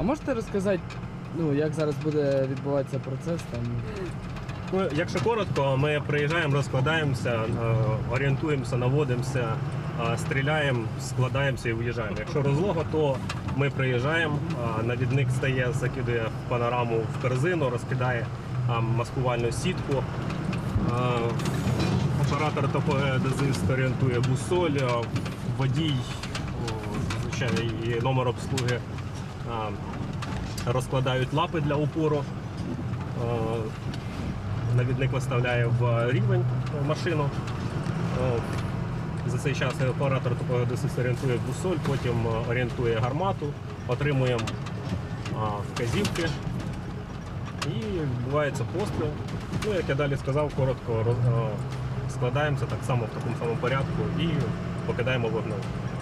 А можете розказати, ну, як зараз буде відбуватися процес там? Ну, якщо коротко, ми приїжджаємо, розкладаємося, е, орієнтуємося, наводимося, е, стріляємо, складаємося і виїжджаємо. Якщо розлога, то ми приїжджаємо, е, навідник стає, закидує панораму в корзину, розкидає е, маскувальну сітку. Е, Оператор ТПГ-дезист орієнтує бусоль, е, водій, о, звичайно, і номер обслуги е, розкладають лапи для опору. Е, Навідник виставляє в рівень е, машину. За цей час оператор ТПГ-дезист орієнтує бусоль, потім е, орієнтує гармату, отримуємо вказівки і відбувається постріл. Ну, як я далі сказав, коротко е, складаємося так само в такому самому порядку і покидаємо вогнем.